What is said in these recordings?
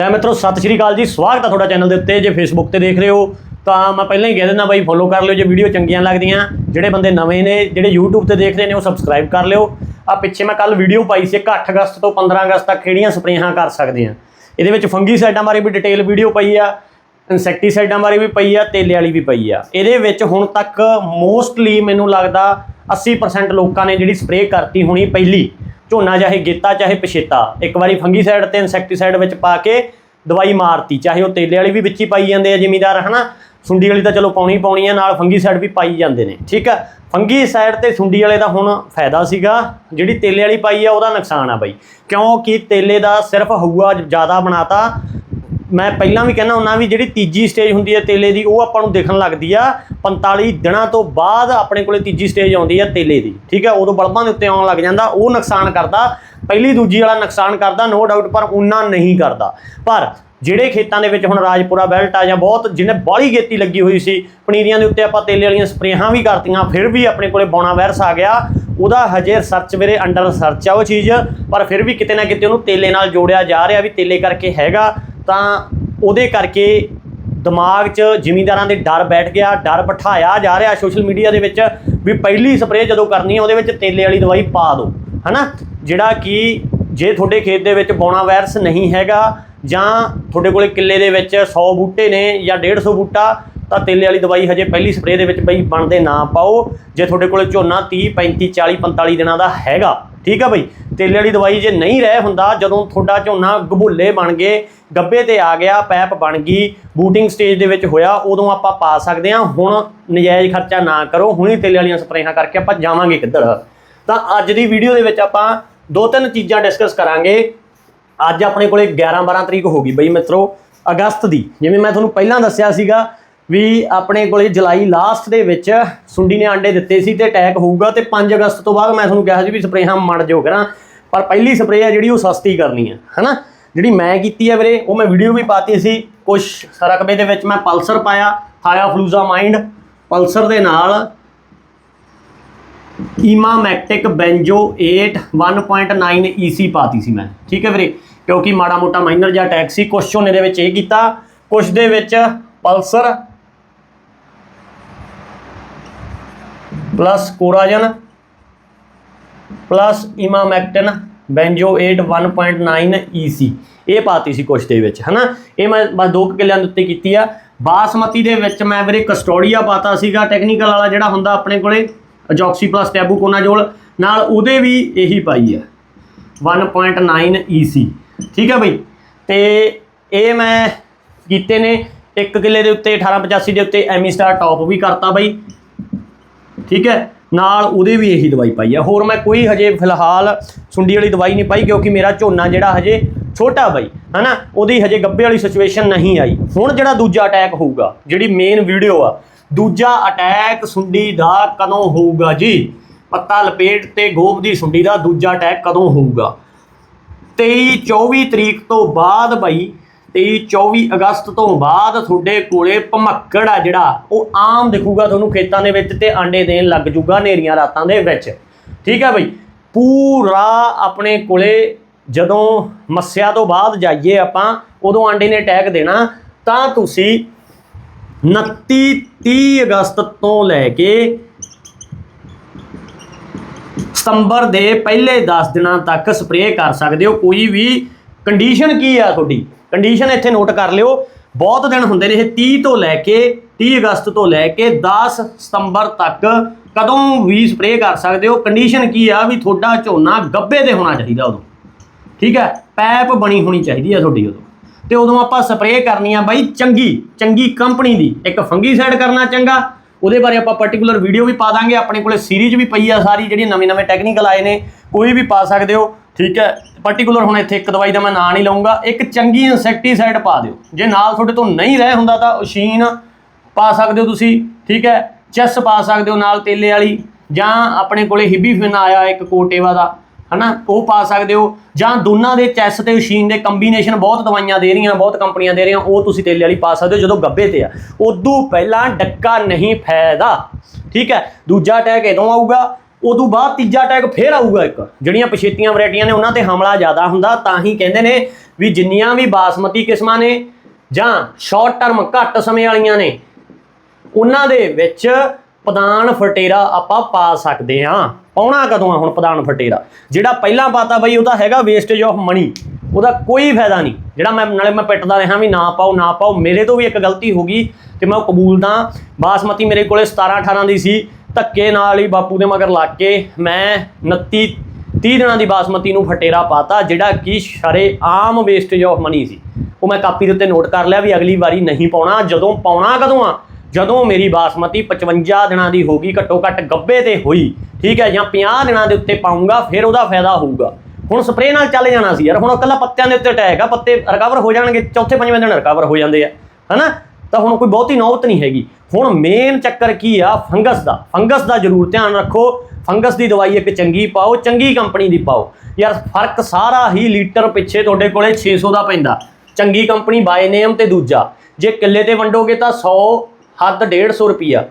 ਤਾਂ ਮਿੱਤਰੋ, ਸਤਿ ਸ਼੍ਰੀ ਅਕਾਲ ਜੀ। ਸਵਾਗਤ ਹੈ ਤੁਹਾਡਾ ਚੈਨਲ ਦੇ ਉੱਤੇ। ਜੇ ਫੇਸਬੁੱਕ ਤੇ ਦੇਖ ਰਹੇ ਹੋ, ਤਾਂ ਮੈਂ ਪਹਿਲਾਂ ਹੀ ਕਹਿ ਦਿੰਦਾ ਬਾਈ ਫੋਲੋ ਕਰ ਲਿਓ ਜੇ ਵੀਡੀਓ ਚੰਗੀਆਂ ਲੱਗਦੀਆਂ। ਜਿਹੜੇ ਬੰਦੇ ਨਵੇਂ ਨੇ, ਜਿਹੜੇ YouTube ਤੇ ਦੇਖ ਰਹੇ ਨੇ, ਉਹ ਸਬਸਕ੍ਰਾਈਬ ਕਰ ਲਿਓ। ਆ ਪਿੱਛੇ ਮੈਂ ਕੱਲ ਵੀਡੀਓ ਪਾਈ ਸੀ ਇੱਕ 8 ਅਗਸਤ ਤੋਂ 15 ਅਗਸਤ ਤੱਕ ਕਿਹੜੀਆਂ ਸਪਰੇਹਾਂ ਕਰ ਸਕਦੇ ਆ ਇਹਦੇ ਵਿੱਚ ਫੰਗੀਸਾਈਡਾਂ ਬਾਰੇ ਵੀ ਡਿਟੇਲ ਵੀਡੀਓ ਪਈ ਆ ਇਨਸੈਕਟੀਸਾਈਡਾਂ ਬਾਰੇ ਵੀ ਪਈ ਆ, ਤੇਲੇ ਵਾਲੀ ਵੀ ਪਈ ਆ। ਇਹਦੇ ਵਿੱਚ ਹੁਣ ਤੱਕ ਮੋਸਟਲੀ ਮੈਨੂੰ ਲੱਗਦਾ 80% ਲੋਕਾਂ ਨੇ ਜਿਹੜੀ ਸਪਰੇਅ ਕਰਤੀ ਹੋਣੀ ਪਹਿਲੀ। ਝੋਨਾ ਚਾਹੇ ਗੇਤਾ, ਚਾਹੇ ਪਛੇਤਾ। ਇੱਕ ਵਾਰੀ ਫੰਗੀਸਾਈਡ ਤੇ ਇਨਸੈਕਟੀਸਾਈਡ ਵਿੱਚ ਪਾ ਕੇ ਦਵਾਈ ਮਾਰਤੀ, ਚਾਹੇ ਉਹ ਤੇਲੇ ਵਾਲੀ ਵੀ ਵਿੱਚ ਹੀ ਪਾਈ ਜਾਂਦੇ ਆ ਜ਼ਿਮੀਦਾਰ, ਹਨਾ? ਸੁੰਡੀ ਵਾਲੀ ਤਾਂ ਚਲੋ ਪਾਉਣੀ ਪਾਉਣੀ ਆ, ਨਾਲ ਫੰਗੀਸਾਈਡ ਵੀ ਪਾਈ ਜਾਂਦੇ ਨੇ, ਠੀਕ ਆ? ਫੰਗੀਸਾਈਡ ਤੇ ਸੁੰਡੀ ਵਾਲੇ ਦਾ ਹੁਣ ਫਾਇਦਾ ਸੀਗਾ, ਜਿਹੜੀ ਤੇਲੇ ਵਾਲੀ ਪਾਈ ਆ, ਉਹਦਾ ਨੁਕਸਾਨ ਆ ਬਾਈ। ਕਿਉਂਕਿ ਤੇਲੇ ਦਾ ਸਿਰਫ ਹਊਆ ਜ਼ਿਆਦਾ ਬਣਾਤਾ ਮੈਂ ਪਹਿਲਾਂ ਵੀ ਕਹਿੰਦਾ ਹੁੰਦਾ ਵੀ ਜਿਹੜੀ ਤੀਜੀ ਸਟੇਜ ਹੁੰਦੀ ਹੈ ਤੇਲੇ ਦੀ, ਉਹ ਆਪਾਂ ਨੂੰ ਦੇਖਣ ਲੱਗਦੀ ਆ 45 ਦਿਨਾਂ ਤੋਂ ਬਾਅਦ ਆਪਣੇ ਕੋਲੇ ਤੀਜੀ ਸਟੇਜ ਆਉਂਦੀ ਆ ਤੇਲੇ ਦੀ, ਠੀਕ ਹੈ ਉਦੋਂ ਬਲਬਾਂ ਦੇ ਉੱਤੇ ਆਉਣ ਲੱਗ ਜਾਂਦਾ, ਉਹ ਨੁਕਸਾਨ ਕਰਦਾ, ਪਹਿਲੀ ਦੂਜੀ ਵਾਲਾ ਨੁਕਸਾਨ ਕਰਦਾ ਨੋ ਡਾਊਟ ਪਰ ਉਨਾ ਨਹੀਂ ਕਰਦਾ। ਪਰ ਜਿਹੜੇ ਖੇਤਾਂ ਦੇ ਵਿੱਚ ਹੁਣ ਰਾਜਪੁਰਾ ਬੈਲਟ ਆ ਜਾਂ ਬਹੁਤ ਜਿਹਨੇ ਬਾਹਲੀ ਗੇਤੀ ਲੱਗੀ ਹੋਈ ਸੀ, ਪਨੀਰੀਆਂ ਦੇ ਉੱਤੇ ਆਪਾਂ ਤੇਲੇ ਵਾਲੀਆਂ ਸਪਰੇਹਾਂ ਵੀ ਕਰਤੀਆਂ, ਫਿਰ ਵੀ ਆਪਣੇ ਕੋਲੇ ਬੌਣਾ ਵਾਇਰਸ ਆ ਗਿਆ, ਉਹਦਾ ਹਜੇ ਰਿਸਰਚ ਵੀਰੇ ਅੰਡਰ ਰਿਸਰਚ ਆ ਉਹ ਚੀਜ਼, ਪਰ ਫਿਰ ਵੀ ਕਿਤੇ ਨਾ ਕਿਤੇ ਉਹਨੂੰ ਤੇਲੇ ਨਾਲ ਜੋੜਿਆ ਜਾ ਰਿਹਾ ਵੀ ਤੇਲੇ ਕਰਕੇ ਹੈਗਾ। ਤਾਂ ਉਹਦੇ ਕਰਕੇ ਦਿਮਾਗ 'ਚ ਜ਼ਿਮੀਂਦਾਰਾਂ ਦੇ ਡਰ ਬੈਠ ਗਿਆ, ਡਰ ਬਿਠਾਇਆ ਜਾ ਰਿਹਾ ਸੋਸ਼ਲ ਮੀਡੀਆ ਦੇ ਵਿੱਚ ਵੀ ਪਹਿਲੀ ਸਪਰੇਅ ਜਦੋਂ ਕਰਨੀ ਹੈ ਉਹਦੇ ਵਿੱਚ ਤੇਲੇ ਵਾਲੀ ਦਵਾਈ ਪਾ ਦਿਓ, ਹਨਾ? ਜਿਹੜਾ ਕਿ ਜੇ ਤੁਹਾਡੇ ਖੇਤ ਦੇ ਵਿੱਚ ਬੌਣਾ ਵਾਇਰਸ ਨਹੀਂ ਹੈਗਾ ਜਾਂ ਤੁਹਾਡੇ ਕੋਲੇ ਕਿੱਲੇ ਦੇ ਵਿੱਚ 100 ਬੂਟੇ ਨੇ ਜਾਂ 150 ਬੂਟਾ, ਤਾਂ ਤੇਲੇ ਵਾਲੀ ਦਵਾਈ ਹਜੇ ਪਹਿਲੀ ਸਪਰੇਅ ਦੇ ਵਿੱਚ ਬਈ ਬਣਦੇ ਨਾ ਪਾਓ। ਜੇ ਤੁਹਾਡੇ ਕੋਲੇ ਝੋਨਾ 30 35 40 45 ਦਿਨਾਂ ਦਾ ਹੈਗਾ ਠੀਕ ਆ ਬਈ? ਤੇਲੇ ਵਾਲੀ ਦਵਾਈ ਜੇ ਨਹੀਂ ਰਹਿ ਹੁੰਦਾ, ਜਦੋਂ ਤੁਹਾਡਾ ਝੋਨਾ ਗਭੁੱਲੇ ਬਣ ਗਏ, ਗੱਬੇ ਤੇ ਆ ਗਿਆ, ਪੈਪ ਬਣ ਗਈ, ਬੂਟਿੰਗ ਸਟੇਜ ਦੇ ਵਿੱਚ ਹੋਇਆ, ਉਦੋਂ ਆਪਾਂ ਪਾ ਸਕਦੇ ਹਾਂ। ਹੁਣ ਨਜਾਇਜ਼ ਖਰਚਾ ਨਾ ਕਰੋ, ਹੁਣੀ ਤੇਲੇ ਵਾਲੀਆਂ ਸਪਰੇਹਾਂ ਕਰਕੇ ਆਪਾਂ ਜਾਵਾਂਗੇ ਕਿੱਧਰ? ਤਾਂ ਅੱਜ ਦੀ ਵੀਡੀਓ ਦੇ ਵਿੱਚ ਆਪਾਂ ਦੋ ਤਿੰਨ ਚੀਜ਼ਾਂ ਡਿਸਕਸ ਕਰਾਂਗੇ। ਅੱਜ ਆਪਣੇ ਕੋਲੇ 11 12 ਤਰੀਕ ਹੋ ਗਈ ਬਈ ਮਿੱਤਰੋ, ਅਗਸਤ ਦੀ। ਜਿਵੇਂ ਮੈਂ ਤੁਹਾਨੂੰ ਪਹਿਲਾਂ ਦੱਸਿਆ ਸੀਗਾ ਵੀ ਆਪਣੇ ਕੋਲੇ ਜੁਲਾਈ ਲਾਸਟ ਦੇ ਵਿੱਚ ਸੁੰਡੀ ਨੇ ਆਂਡੇ ਦਿੱਤੇ ਸੀ ਤੇ ਅਟੈਕ ਹੋਊਗਾ ਤੇ 5 ਅਗਸਤ ਤੋਂ ਬਾਅਦ ਮੈਂ ਤੁਹਾਨੂੰ ਕਿਹਾ ਸੀ ਵੀ ਸਪਰੇਹਾਂ ਮੜ ਜੋ ਕਰਾਂ, ਪਰ ਪਹਿਲੀ ਸਪਰੇਅ ਹੈ ਜਿਹੜੀ ਉਹ ਸਸਤੀ ਕਰਨੀ ਹੈ ਹਨਾ? ਜਿਹੜੀ ਮੈਂ ਕੀਤੀ ਹੈ ਵੀਰੇ, ਉਹ ਮੈਂ ਵੀਡੀਓ ਵੀ ਪਾਤੀ ਸੀ ਕੁਝ ਰਕਬੇ ਦੇ ਵਿੱਚ ਮੈਂ ਪਲਸਰ ਪਾਇਆ ਹਾਇਆ ਫਲੂਜ਼ਾ ਮਾਈਂਡ, ਪਲਸਰ ਦੇ ਨਾਲ ਈਮਾਮੈਕਟਿਕ ਬੈਂਜੋ 8 1.9 ਈਸੀ ਪਾਤੀ ਸੀ ਮੈਂ, ਠੀਕ ਹੈ ਵੀਰੇ? ਕਿਉਂਕਿ ਮਾੜਾ ਮੋਟਾ ਮਾਈਨਰ ਜਾਂ ਅਟੈਕ ਸੀ ਕੁਛ ਝੋਨੇ ਦੇ ਵਿੱਚ ਇਹ ਕੀਤਾ, ਕੁਛ ਦੇ ਵਿੱਚ Pulsar plus Coragen, plus ਇਮਾਮੈਕਟਨ banjo 8 1.9 EC ਇਹ ਪਾਤੀ ਸੀ ਕੁਛ ਦੇ ਵਿੱਚ, ਹਨਾ? ਇਹ ਮੈਂ ਬਸ ਦੋ ਕੁ ਕਿੱਲਿਆਂ ਦੇ ਉੱਤੇ ਕੀਤੀ ਆ। ਬਾਸਮਤੀ ਦੇ ਵਿੱਚ ਮੈਂ ਵੀਰੇ ਕਸਟੋਡੀਆ ਪਾਤਾ ਸੀਗਾ ਟੈਕਨੀਕਲ ਵਾਲਾ ਜਿਹੜਾ ਹੁੰਦਾ ਆਪਣੇ ਕੋਲੇ, ਅਜੋਕਸੀ ਪਲੱਸ ਟੈਬੂਕੋਨਾਜੋਲ ਨਾਲ ਉਹਦੇ ਵੀ ਇਹੀ ਪਾਈ ਆ 1.9 ਈਸੀ ਠੀਕ ਹੈ ਬਈ? ਤੇ ਇਹ ਮੈਂ ਕੀਤੇ ਨੇ ਇੱਕ ਕਿੱਲੇ ਦੇ ਉੱਤੇ 1885 ਦੇ ਉੱਤੇ, ਐਮੀ ਸਟਾਰ ਟੌਪ ਵੀ ਕਰਤਾ ਬਈ। ਠੀਕ ਹੈ? ਨਾਲ ਉਹਦੇ ਵੀ ਇਹੀ ਦਵਾਈ ਪਾਈ ਆ। ਹੋਰ ਮੈਂ ਕੋਈ ਹਜੇ ਫਿਲਹਾਲ ਸੁੰਡੀ ਵਾਲੀ ਦਵਾਈ ਨਹੀਂ ਪਾਈ, ਕਿਉਂਕਿ ਮੇਰਾ ਝੋਨਾ ਜਿਹੜਾ ਹਜੇ ਛੋਟਾ ਬਈ, ਹਨਾ? ਉਹਦੀ ਹਜੇ ਗੱਬੇ ਵਾਲੀ ਸਿਚੁਏਸ਼ਨ ਨਹੀਂ ਆਈ। ਹੁਣ ਜਿਹੜਾ ਦੂਜਾ ਅਟੈਕ ਹੋਊਗਾ, ਜਿਹੜੀ ਮੇਨ ਵੀਡੀਓ ਆ, ਦੂਜਾ ਅਟੈਕ ਸੁੰਡੀ ਦਾ ਕਦੋਂ ਹੋਊਗਾ ਜੀ? ਪੱਤਾ ਲਪੇਟ ਤੇ ਗੋਬ ਦੀ ਸੁੰਡੀ ਦਾ ਦੂਜਾ ਅਟੈਕ ਕਦੋਂ ਹੋਊਗਾ? 23 24 ਤਰੀਕ ਤੋਂ ਬਾਅਦ ਬਾਈ 23 24 ਅਗਸਤ ਤੋਂ ਬਾਅਦ ਤੁਹਾਡੇ ਕੋਲੇ ਭਮੱਕੜ ਆ ਜਿਹੜਾ, ਉਹ ਆਮ ਦਿਖੂਗਾ ਤੁਹਾਨੂੰ ਖੇਤਾਂ ਦੇ ਵਿੱਚ ਤੇ ਆਂਡੇ ਦੇਣ ਲੱਗ ਜੂਗਾ ਨੇਰੀਆਂ ਰਾਤਾਂ ਦੇ ਵਿੱਚ। ਠੀਕ ਹੈ ਬਈ? ਪੂਰਾ ਆਪਣੇ ਕੋਲੇ ਜਦੋਂ ਮੱਸਿਆ ਤੋਂ ਬਾਅਦ ਜਾਈਏ ਆਪਾਂ, ਉਦੋਂ ਆਂਡੇ ਨੇ ਅਟੈਕ ਦੇਣਾ, ਤਾਂ ਤੁਸੀਂ 29 30 ਅਗਸਤ ਤੋਂ ਲੈ ਕੇ ਸਤੰਬਰ ਦੇ ਪਹਿਲੇ 10 ਦਿਨਾਂ ਤੱਕ ਸਪਰੇਅ ਕਰ ਸਕਦੇ ਹੋ। ਕੋਈ ਵੀ ਕੰਡੀਸ਼ਨ ਕੀ ਆ ਤੁਹਾਡੀ? ਕੰਡੀਸ਼ਨ ਇੱਥੇ ਨੋਟ ਕਰ ਲਿਓ। ਬਹੁਤ ਦਿਨ ਹੁੰਦੇ ਨੇ ਇਹ 30 ਤੋਂ ਲੈ ਕੇ 30 ਅਗਸਤ ਤੋਂ ਲੈ ਕੇ 10 ਸਤੰਬਰ ਤੱਕ ਕਦੋਂ ਵੀ ਸਪਰੇਅ ਕਰ ਸਕਦੇ ਹੋ। ਕੰਡੀਸ਼ਨ ਕੀ ਆ ਵੀ ਤੁਹਾਡਾ ਝੋਨਾ ਗੱਬੇ ਤੇ ਹੋਣਾ ਚਾਹੀਦਾ ਉਦੋਂ। ਠੀਕ ਹੈ? ਪੈਪ ਬਣੀ ਹੋਣੀ ਚਾਹੀਦੀ ਆ ਤੁਹਾਡੀ ਉਦੋਂ। ਤੇ ਉਦੋਂ ਆਪਾਂ ਸਪਰੇਅ ਕਰਨੀ ਆ ਬਾਈ ਚੰਗੀ ਚੰਗੀ ਕੰਪਨੀ ਦੀ। ਇੱਕ ਫੰਗੀਸਾਈਡ ਕਰਨਾ ਚੰਗਾ। ਉਹਦੇ ਬਾਰੇ ਆਪਾਂ ਪਾਰਟਿਕੂਲਰ ਵੀਡੀਓ ਵੀ ਪਾ ਦਾਂਗੇ। ਆਪਣੇ ਕੋਲੇ ਸੀਰੀਜ਼ ਵੀ ਪਈ ਆ ਸਾਰੀ ਜਿਹੜੀ ਨਵੇਂ ਨਵੇਂ ਟੈਕਨੀਕਲ ਆਏ ਨੇ, ਕੋਈ ਵੀ ਪਾ ਸਕਦੇ ਹੋ। ਠੀਕ ਹੈ? ਪਾਰਟਿਕੂਲਰ ਹੁਣ ਇੱਥੇ ਇੱਕ ਦਵਾਈ ਦਾ ਮੈਂ ਨਾਂ ਨਹੀਂ ਲਵਾਂਗਾ ਇੱਕ ਚੰਗੀ ਇਨਸੈਕਟੀਸਾਈਡ ਪਾ ਦਿਓ। ਜੇ ਨਾਲ ਤੁਹਾਡੇ ਤੋਂ ਨਹੀਂ ਰਹਿ ਹੁੰਦਾ ਤਾਂ ਉਸ਼ੀਨ ਪਾ ਸਕਦੇ ਹੋ ਤੁਸੀਂ, ਠੀਕ ਹੈ? ਚੈਸ ਪਾ ਸਕਦੇ ਹੋ ਨਾਲ ਤੇਲੇ ਵਾਲੀ, ਜਾਂ ਆਪਣੇ ਕੋਲੇ ਹਿਬੀਫਿਨ ਆਇਆ ਇੱਕ ਕੋਟੇਵਾ ਦਾ, ਹਨਾ? ਉਹ ਪਾ ਸਕਦੇ ਹੋ। ਜਾਂ ਦੋਨਾਂ ਦੇ ਚੈਸ ਤੇ ਉਸ਼ੀਨ ਦੇ ਕੰਬੀਨੇਸ਼ਨ ਬਹੁਤ ਦਵਾਈਆਂ ਦੇ ਰਹੀਆਂ, ਬਹੁਤ ਕੰਪਨੀਆਂ ਦੇ ਰਹੀਆਂ, ਉਹ ਤੁਸੀਂ ਤੇਲੇ ਵਾਲੀ ਪਾ ਸਕਦੇ ਹੋ ਜਦੋਂ ਗੱਬੇ ਤੇ ਆ। ਉਦੋਂ ਪਹਿਲਾਂ ਡੱਕਾ ਨਹੀਂ ਫਾਇਦਾ ਠੀਕ ਹੈ? ਦੂਜਾ ਅਟੈਕ ਇਦੋਂ ਆਊਗਾ ਉਦੋਂ ਬਾਅਦ ਤੀਜਾ ਅਟੈਕ ਫੇਰ ਆਊਗਾ ਇੱਕ। ਜਿਹੜੀਆਂ ਪਛੇਤੀਆਂ ਵੈਰਾਈਟੀਆਂ ਨੇ ਉਹਨਾਂ ਤੇ ਹਮਲਾ ਜ਼ਿਆਦਾ ਹੁੰਦਾ, ਤਾਂ ਹੀ ਕਹਿੰਦੇ ਨੇ ਵੀ ਜਿੰਨੀਆਂ ਵੀ ਬਾਸਮਤੀ ਕਿਸਮਾਂ ਨੇ ਜਾਂ ਸ਼ਾਰਟ ਟਰਮ ਘੱਟ ਸਮੇਂ ਵਾਲੀਆਂ ਨੇ, ਉਹਨਾਂ ਦੇ ਵਿੱਚ ਪਦਾਨ ਫਟੇਰਾ ਆਪਾਂ ਪਾ ਸਕਦੇ ਹਾਂ। ਪਾਉਣਾ ਕਦੋਂ ਆ ਹੁਣ ਪਦਾਨ ਫਟੇਰਾ? ਜਿਹੜਾ ਪਹਿਲਾਂ ਪਾਤਾ ਬਈ, ਉਹਦਾ ਹੈਗਾ ਵੇਸਟੇਜ ਆਫ ਮਨੀ ਉਹਦਾ ਕੋਈ ਫਾਇਦਾ ਨਹੀਂ। ਜਿਹੜਾ ਮੈਂ, ਨਾਲੇ ਮੈਂ ਪਿੱਟਦਾ ਰਿਹਾ ਵੀ ਨਾ ਪਾਓ ਨਾ ਪਾਓ, ਮੇਰੇ ਤੋਂ ਵੀ ਇੱਕ ਗਲਤੀ ਹੋ ਗਈ ਤੇ ਮੈਂ ਉਹ ਕਬੂਲਦਾ ਬਾਸਮਤੀ ਮੇਰੇ ਕੋਲੇ 17 18 ਦੀ ਸੀ। ਧੱਕੇ ਨਾਲ ਹੀ ਬਾਪੂ ਦੇ ਮਗਰ ਲੱਗ ਕੇ ਮੈਂ 29 30 ਦਿਨਾਂ ਦੀ ਬਾਸਮਤੀ ਨੂੰ ਫਟੇਰਾ ਪਾਤਾ, ਜਿਹੜਾ ਕਿ ਸ਼ਰੇ ਆਮ ਵੇਸਟੇਜ ਆਫ ਮਨੀ ਸੀ। ਉਹ ਮੈਂ ਕਾਪੀ ਦੇ ਉੱਤੇ ਨੋਟ ਕਰ ਲਿਆ ਵੀ ਅਗਲੀ ਵਾਰੀ ਨਹੀਂ ਪਾਉਣਾ, ਜਦੋਂ ਪਾਉਣਾ ਕਦੋਂ ਆ? ਜਦੋਂ ਮੇਰੀ ਬਾਸਮਤੀ 55 ਦਿਨਾਂ ਦੀ ਹੋਗੀ ਘੱਟੋ ਘੱਟ ਗੱਬੇ ਤੇ ਹੋਈ, ਠੀਕ ਹੈ, ਜਾਂ 50 ਦਿਨਾਂ ਦੇ ਉੱਤੇ ਪਾਉਂਗਾ, ਫਿਰ ਉਹਦਾ ਫਾਇਦਾ ਹੋਊਗਾ। ਹੁਣ ਸਪਰੇਅ ਨਾਲ ਚੱਲ ਜਾਣਾ ਸੀ ਯਾਰ, ਹੁਣ ਇਕੱਲਾ ਪੱਤਿਆਂ ਦੇ ਉੱਤੇ ਅਟੈਕ ਆ, ਪੱਤੇ ਰਿਕਵਰ ਹੋ ਜਾਣਗੇ, ਚੌਥੇ ਪੰਜਵੇਂ ਦਿਨ ਰਿਕਵਰ ਹੋ ਜਾਂਦੇ ਆ, ਹਨਾ? ਤਾਂ ਹੁਣ ਕੋਈ ਬਹੁਤੀ ਨੌਬਤ ਨਹੀਂ ਹੈਗੀ। ਹੁਣ ਮੇਨ ਚੱਕਰ ਕੀ ਆ? ਫੰਗਸ ਦਾ। ਫੰਗਸ ਦਾ ਜ਼ਰੂਰ ਧਿਆਨ ਰੱਖੋ। ਫੰਗਸ ਦੀ ਦਵਾਈ ਇੱਕ ਚੰਗੀ ਪਾਓ, ਚੰਗੀ ਕੰਪਨੀ ਦੀ ਪਾਓ। ਯਾਰ ਫ਼ਰਕ ਸਾਰਾ ਹੀ ਲੀਟਰ ਪਿੱਛੇ ਤੁਹਾਡੇ ਕੋਲੇ 600 ਦਾ ਪੈਂਦਾ। ਚੰਗੀ ਕੰਪਨੀ ਬਾਏ ਨੇਮ ਤੇ ਦੂਜਾ। ਜੇ ਕਿੱਲੇ ਤੇ ਵੰਡੋਗੇ ਤਾਂ 100 ਹੱਦ 150 ਰੁਪਿਆ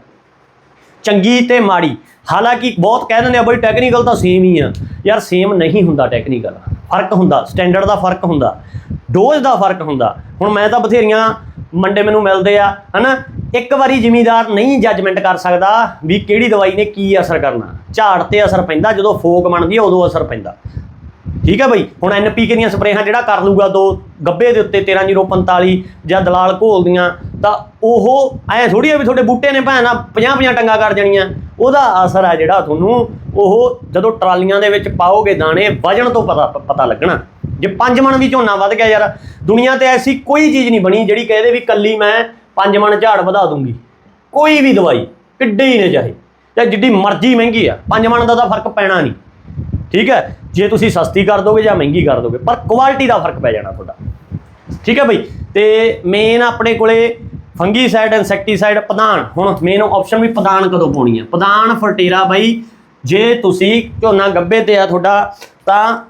ਚੰਗੀ ਤੇ ਮਾੜੀ। ਹਾਲਾਂਕਿ ਬਹੁਤ ਕਹਿ ਦਿੰਦੇ ਆ ਬਈ ਟੈਕਨੀਕਲ ਤਾਂ ਸੇਮ ਹੀ ਆ। ਯਾਰ ਸੇਮ ਨਹੀਂ ਹੁੰਦਾ ਟੈਕਨੀਕਲ ਫ਼ਰਕ ਹੁੰਦਾ। ਸਟੈਂਡਰਡ ਦਾ ਫ਼ਰਕ ਹੁੰਦਾ। ਡੋਜ਼ ਦਾ ਫ਼ਰਕ ਹੁੰਦਾ। ਹੁਣ ਮੈਂ ਤਾਂ ਬਥੇਰੀਆਂ ਮੰਡੇ ਮੈਨੂੰ ਮਿਲਦੇ ਆ, ਹਨਾ? ਇੱਕ ਵਾਰੀ ਜ਼ਿਮੀਦਾਰ ਨਹੀਂ ਜੱਜਮੈਂਟ ਕਰ ਸਕਦਾ ਵੀ ਕਿਹੜੀ ਦਵਾਈ ਨੇ ਕੀ ਅਸਰ ਕਰਨਾ। ਝਾੜ ਤੇ ਅਸਰ ਪੈਂਦਾ, ਜਦੋਂ ਫੋਕ ਬਣਦੀ ਹੈ ਉਦੋਂ ਅਸਰ ਪੈਂਦਾ। ਠੀਕ ਹੈ ਬਈ? ਹੁਣ ਐਨਪੀਕੇ ਦੀਆਂ ਸਪਰੇਹਾਂ ਜਿਹੜਾ ਕਰ ਲੂਗਾ, ਦੋ ਗੱਬੇ ਦੇ ਉੱਤੇ 13045 ਜਾਂ ਦਲਾਲ ਘੋਲਦੀਆਂ ਤਾਂ ਉਹ ਐ ਥੋੜੀ ਆ ਵੀ ਤੁਹਾਡੇ ਬੂਟੇ ਨੇ ਭੈਣਾ 50 50 ਟੰਗਾ ਕਰ ਜਾਣੀਆਂ ਉਹਦਾ ਅਸਰ ਆ ਜਿਹੜਾ ਤੁਹਾਨੂੰ, ਉਹ ਜਦੋਂ ਟਰਾਲੀਆਂ ਦੇ ਵਿੱਚ ਪਾਓਗੇ ਦਾਣੇ, ਵਜਣ ਤੋਂ ਪਤਾ ਪਤਾ ਲੱਗਣਾ। ਜੇ ਪੰਜ ਮਣ ਵੀ ਝੋਨਾ ਵੱਧ ਗਿਆ ਯਾਰ, ਦੁਨੀਆ ਤੇ ਐਸੀ ਕੋਈ ਚੀਜ਼ ਨਹੀਂ ਬਣੀ ਜਿਹੜੀ ਕਹਦੇ ਵੀ ਕੱਲੀ ਮੈਂ ਪੰਜ ਮਣ ਝਾੜ ਵਧਾ ਦੂੰਗੀ। ਕੋਈ ਵੀ ਦਵਾਈ, ਕਿੱਡੇ ਹੀ ਨੇ ਚਾਹੇ ਜਾਂ ਜਿੱਡੀ ਮਰਜ਼ੀ ਮਹਿੰਗੀ ਆ, ਪੰਜ ਮਣ ਦਾ ਤਾਂ ਫ਼ਰਕ ਪੈਣਾ ਨਹੀਂ। ਠੀਕ ਹੈ? ਜੇ ਤੁਸੀਂ ਸਸਤੀ ਕਰ ਦੋਗੇ ਜਾਂ ਮਹਿੰਗੀ ਕਰ ਦੋਗੇ, ਪਰ ਕੁਆਲਿਟੀ ਦਾ ਫ਼ਰਕ ਪੈ ਜਾਣਾ ਤੁਹਾਡਾ। ਠੀਕ ਹੈ ਬਈ? ਤੇ ਮੇਨ ਆਪਣੇ ਕੋਲੇ ਫੰਗੀਸਾਈਡ ਇਨਸੈਕਟੀਸਾਈਡ ਪਦਾਨ। ਹੁਣ ਮੇਨ ਆਪਸ਼ਨ ਵੀ ਪਦਾਨ ਕਦੋਂ ਪਾਉਣੀ ਹੈ ਪਦਾਨ ਫਰਟੀਰਾ ਬਈ, ਜੇ ਤੁਸੀਂ ਝੋਨਾ ਗੱਬੇ ਤੇ ਆ ਤੁਹਾਡਾ, ਤਾਂ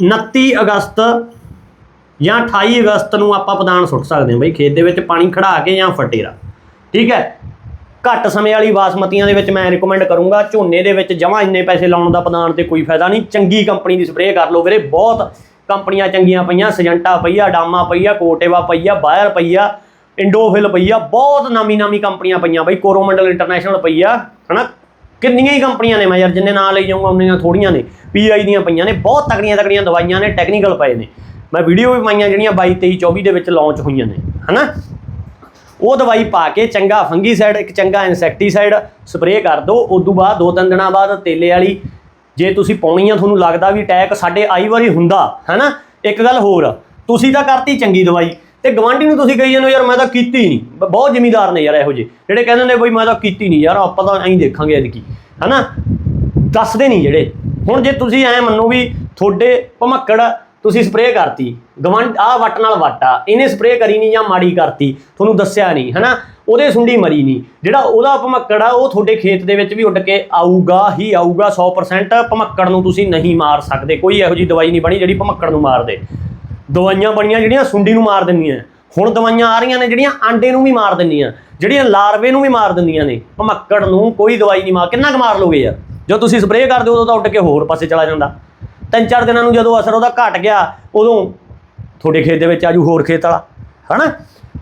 29 ਅਗਸਤ ਜਾਂ 28 ਅਗਸਤ ਨੂੰ ਆਪਾਂ ਪਦਾਨ ਸੁੱਟ ਸਕਦੇ ਹਾਂ ਬਈ, ਖੇਤ ਦੇ ਵਿੱਚ ਪਾਣੀ ਖੜਾ ਕੇ ਜਾਂ ਫਟੇਰਾ। ਠੀਕ ਹੈ? ਘੱਟ ਸਮੇਂ ਵਾਲੀ ਬਾਸਮਤੀਆਂ ਦੇ ਵਿੱਚ ਮੈਂ ਰეკਮੈਂਡ ਕਰੂੰਗਾ, ਝੋਨੇ ਦੇ ਵਿੱਚ ਜਮਾ ਇੰਨੇ ਪੈਸੇ ਲਾਉਣ ਦਾ ਪਦਾਨ ਤੇ ਕੋਈ ਫਾਇਦਾ ਨਹੀਂ। ਚੰਗੀ ਕੰਪਨੀ ਦੀ ਸਪਰੇਅ ਕਰ ਲਓ ਵੀਰੇ, ਬਹੁਤ ਕੰਪਨੀਆਂ ਚੰਗੀਆਂ ਪਈਆਂ, ਸਜੰਟਾ ਪਈਆ, ਡਾਮਾ ਪਈਆ, ਕੋਟੇਵਾ ਪਈ ਆ ਬਾਇਰ ਪਈ ਆ ਇੰਡੋਫਿਲ ਪਈ ਆ ਬਹੁਤ ਨਾਮੀ ਨਾਮੀ ਕੰਪਨੀਆਂ ਪਈਆਂ ਬਈ, ਕੋਰੋਮੰਡਲ ਇੰਟਰਨੈਸ਼ਨਲ ਪਈ ਆ ਹਨਾ? ਕਿੰਨੀਆਂ ਹੀ ਕੰਪਨੀਆਂ ਨੇ ਮੈਂ ਯਾਰ ਜਿੰਨੇ ਨਾਂ ਲਈ ਜਾਊਂਗਾ, ਉਨੀਆਂ ਥੋੜੀਆਂ ਨੇ ਪੀਆਈ ਦੀਆਂ ਪਈਆਂ ਨੇ, ਬਹੁਤ ਤਕੜੀਆਂ ਤਕੜੀਆਂ ਦਵਾਈਆਂ ਨੇ ਟੈਕਨੀਕਲ ਪਏ ਨੇ। ਮੈਂ ਵੀਡੀਓ ਵੀ ਪਾਈਆਂ ਜਿਹੜੀਆਂ 22 23 24 ਦੇ ਵਿੱਚ ਲਾਂਚ ਹੋਈਆਂ ਨੇ, ਹਨਾ? ਉਹ ਦਵਾਈ ਪਾ ਕੇ ਚੰਗਾ ਫੰਗੀਸਾਈਡ ਇੱਕ ਚੰਗਾ ਇਨਸੈਕਟੀਸਾਈਡ ਸਪਰੇਅ ਕਰ ਦਿਓ ਤੋਂ ਬਾਅਦ, ਦੋ ਤਿੰਨ ਦਿਨਾਂ ਬਾਅਦ ਤੇਲੇ ਵਾਲੀ ਜੇ ਤੁਸੀਂ ਪਾਉਣੀ ਆ, ਤੁਹਾਨੂੰ ਲੱਗਦਾ ਵੀ ਅਟੈਕ ਸਾਡੇ ਆਈ ਵਾਰੀ ਹੁੰਦਾ, ਹੈਨਾ? ਇੱਕ ਗੱਲ ਹੋਰ, ਤੁਸੀਂ ਤਾਂ ਕਰਤੀ ਚੰਗੀ ਦਵਾਈ। ਤੇ ਗਵਾਂਢੀ ਨੂੰ ਤੁਸੀਂ ਕਹੀ ਜਾਂਦੇ ਹੋ, ਯਾਰ ਮੈਂ ਤਾਂ ਕੀਤੀ ਨਹੀਂ ਬਹੁਤ ਜ਼ਿਮੀਦਾਰ ਨੇ ਯਾਰ ਇਹੋ ਜਿਹੇ। ਜਿਹੜੇ ਕਹਿੰਦੇ ਨੇ ਬਈ ਮੈਂ ਤਾਂ ਕੀਤੀ ਨਹੀਂ ਯਾਰ ਆਪਾਂ ਤਾਂ ਐਂ ਦੇਖਾਂਗੇ ਐਤਕੀ ਹੈਨਾ? ਦੱਸਦੇ ਨਹੀਂ ਜਿਹੜੇ। ਹੁਣ ਜੇ ਤੁਸੀਂ ਐ ਮੰਨੋ ਵੀ ਤੁਹਾਡੇ ਭਮੱਕੜ ਤੁਸੀਂ ਸਪਰੇਅ ਕਰਤੀ ਗਵੰਡ ਆ ਵੱਟ ਨਾਲ ਵੱਟ ਆ, ਇਹਨੇ ਸਪਰੇਅ ਕਰੀ ਨਹੀਂ ਜਾਂ ਮਾੜੀ ਕਰਤੀ, ਤੁਹਾਨੂੰ ਦੱਸਿਆ ਨਹੀਂ ਹਨਾ? ਉਹਦੇ ਸੁੰਡੀ ਮਰੀ ਨਹੀਂ ਜਿਹੜਾ ਉਹਦਾ ਭਮੱਕੜ ਆ, ਉਹ ਤੁਹਾਡੇ ਖੇਤ ਦੇ ਵਿੱਚ ਵੀ ਉੱਡ ਕੇ ਆਊਗਾ, ਹੀ ਆਊਗਾ 100% ਭਮੱਕੜ ਨੂੰ ਤੁਸੀਂ ਨਹੀਂ ਮਾਰ ਸਕਦੇ। ਕੋਈ ਇਹੋ ਜੀ ਦਵਾਈ ਨਹੀਂ ਬਣੀ ਜਿਹੜੀ ਭਮੱਕੜ ਨੂੰ ਮਾਰ ਦੇ। ਦਵਾਈਆਂ ਬਣੀਆਂ ਜਿਹੜੀਆਂ ਸੁੰਡੀ ਨੂੰ ਮਾਰ ਦਿੰਦੀਆਂ। ਹੁਣ ਦਵਾਈਆਂ ਆ ਰਹੀਆਂ ਨੇ ਜਿਹੜੀਆਂ ਆਂਡੇ ਨੂੰ ਵੀ ਮਾਰ ਦਿੰਦੀਆਂ, ਜਿਹੜੀਆਂ ਲਾਰਵੇ ਨੂੰ ਵੀ ਮਾਰ ਦਿੰਦੀਆਂ ਨੇ। ਭਮੱਕੜ ਨੂੰ ਕੋਈ ਦਵਾਈ ਨਹੀਂ ਮਾਰ, ਕਿੰਨਾ ਕੁ ਮਾਰ ਲੋਗੇ ਯਾਰ? ਜਦੋਂ ਤੁਸੀਂ ਸਪਰੇਅ ਕਰਦੇ ਹੋ ਉਦੋਂ ਤਾਂ ਉੱਡ ਕੇ ਹੋਰ ਪਾਸੇ ਚਲਾ ਜਾਂਦਾ। ਤਿੰਨ ਚਾਰ ਦਿਨਾਂ ਨੂੰ ਜਦੋਂ ਅਸਰ ਉਹਦਾ ਘਟ ਗਿਆ, ਉਦੋਂ ਤੁਹਾਡੇ ਖੇਤ ਦੇ ਵਿੱਚ ਆਜੂ ਹੋਰ ਖੇਤ ਵਾਲਾ, ਹਨਾ?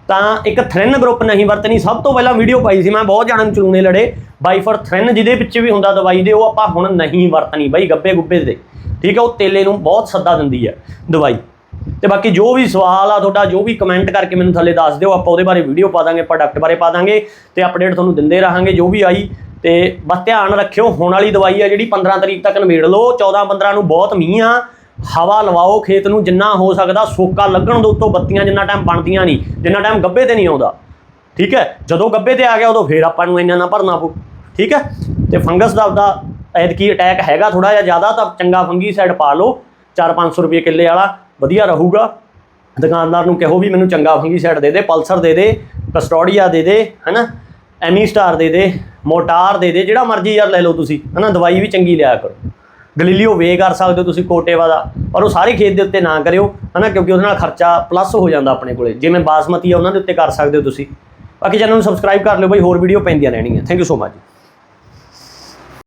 ਤਾਂ ਇੱਕ ਥ੍ਰਿਨ ਗਰੁੱਪ ਨਹੀਂ ਵਰਤਣੀ, ਸਭ ਤੋਂ ਪਹਿਲਾਂ ਵੀਡੀਓ ਪਾਈ ਸੀ ਮੈਂ, ਬਹੁਤ ਜਾਣਨ ਚਲੂਨੇ ਲੜੇ। ਬਾਈਫਰ ਫॉर ਥ੍ਰਿਨ ਜਿਹਦੇ ਵਿੱਚ ਵੀ ਹੁੰਦਾ ਦਵਾਈ ਦੇ, ਉਹ ਆਪਾਂ ਹੁਣ ਨਹੀਂ ਵਰਤਣੀ ਬਾਈ, ਗੱਬੇ ਗੁੱਬੇ ਦੇ। ਠੀਕ ਹੈ, ਉਹ ਤੇਲੇ ਨੂੰ ਬਹੁਤ ਸੱਦਾ ਦਿੰਦੀ ਹੈ ਦਵਾਈ। ਤੇ ਬਾਕੀ ਜੋ ਵੀ ਸਵਾਲ ਆ ਤੁਹਾਡਾ, ਜੋ ਵੀ ਕਮੈਂਟ ਕਰਕੇ ਮੈਨੂੰ ਥੱਲੇ ਦੱਸ ਦਿਓ, ਆਪਾਂ ਉਹਦੇ ਬਾਰੇ ਵੀਡੀਓ ਪਾ ਦਾਂਗੇ ਪ੍ਰੋਡਕਟ ਬਾਰੇ ਪਾ ਦਾਂਗੇ, ਤੇ ਅਪਡੇਟ ਤੁਹਾਨੂੰ ਦਿੰਦੇ ਰਹਾਂਗੇ, ਜੋ ਵੀ ਆਈ, ਤੇ ਬਸ ਧਿਆਨ ਰੱਖਿਓ, ਹੁਣ ਵਾਲੀ ਦਵਾਈ ਆ ਜਿਹੜੀ 15 ਤਰੀਕ ਤੱਕ ਨਵੇੜ ਲਓ 14 15 ਨੂੰ ਬਹੁਤ ਮੀਂਹ ਆ, ਹਵਾ ਲਵਾਓ ਖੇਤ ਨੂੰ, ਜਿੰਨਾ ਹੋ ਸਕਦਾ ਸੋਕਾ ਲੱਗਣ ਦੇ ਉੱਤੋਂ ਬੱਤੀਆਂ ਜਿੰਨਾ ਟਾਈਮ ਬਣਦੀਆਂ ਨਹੀਂ, ਜਿੰਨਾ ਟਾਈਮ ਗੱਬੇ ਤੇ ਨਹੀਂ ਆਉਂਦਾ, ਠੀਕ ਹੈ? ਜਦੋਂ ਗੱਬੇ ਤੇ ਆ ਗਿਆ, ਉਦੋਂ ਫੇਰ ਆਪਾਂ ਨੂੰ ਇੰਨਾ ਨਾ ਭਰਨਾ ਪਊ, ਠੀਕ ਹੈ? ਤੇ ਫੰਗਸ ਦਾ ਆਪਦਾ ਐਤਕੀ ਅਟੈਕ ਹੈਗਾ ਥੋੜਾ ਜਿਹਾ ਜ਼ਿਆਦਾ, ਤਾਂ ਚੰਗਾ ਫੰਗੀ ਸਾਈਡ ਪਾ ਲਓ 4-500 ਰੁਪਏ ਕਿੱਲੇ ਵਾਲਾ ਵਧੀਆ ਰਹੂਗਾ। ਦੁਕਾਨਦਾਰ ਨੂੰ ਕਹੋ ਵੀ ਮੈਨੂੰ ਚੰਗਾ ਫੰਗੀ ਸਾਈਡ ਦੇ ਦੇ, ਪਲਸਰ ਦੇ ਦੇ, ਕਸਟੋਡੀਆ ਦੇ ਦੇ, ਹਨਾ? ਐਮੀ ਸਟਾਰ ਦੇ ਦੇ, ਮੋਟਾਰ ਦੇ ਦੇ, ਜਿਹੜਾ ਮਰਜ਼ੀ ਯਾਰ ਲੈ ਲਓ ਤੁਸੀਂ, ਹਨਾ? ਦਵਾਈ ਵੀ ਚੰਗੀ ਲਿਆ ਕਰੋ। ਗਲੀਲੀਓ ਵੇ ਕਰ ਸਕਦੇ ਹੋ ਤੁਸੀਂ ਕੋਟੇਵਾ ਦਾ ਪਰ ਉਹ ਸਾਰੇ ਖੇਤ ਦੇ ਉੱਤੇ ਨਾ ਕਰਿਓ, ਹਨਾ? ਕਿਉਂਕਿ ਉਹਦੇ ਨਾਲ ਖਰਚਾ ਪਲੱਸ ਹੋ ਜਾਂਦਾ ਆਪਣੇ ਕੋਲੇ। ਜਿਵੇਂ ਬਾਸਮਤੀ ਆ, ਉਹਨਾਂ ਦੇ ਉੱਤੇ ਕਰ ਸਕਦੇ ਹੋ ਤੁਸੀਂ। ਬਾਕੀ ਚੈਨਲ ਨੂੰ ਸਬਸਕ੍ਰਾਈਬ ਕਰ ਲਿਓ ਬਈ, ਹੋਰ ਵੀਡੀਓ ਪੈਂਦੀਆਂ ਰਹਿਣਗੀਆਂ ਥੈਂਕ ਯੂ ਸੋ ਮਚ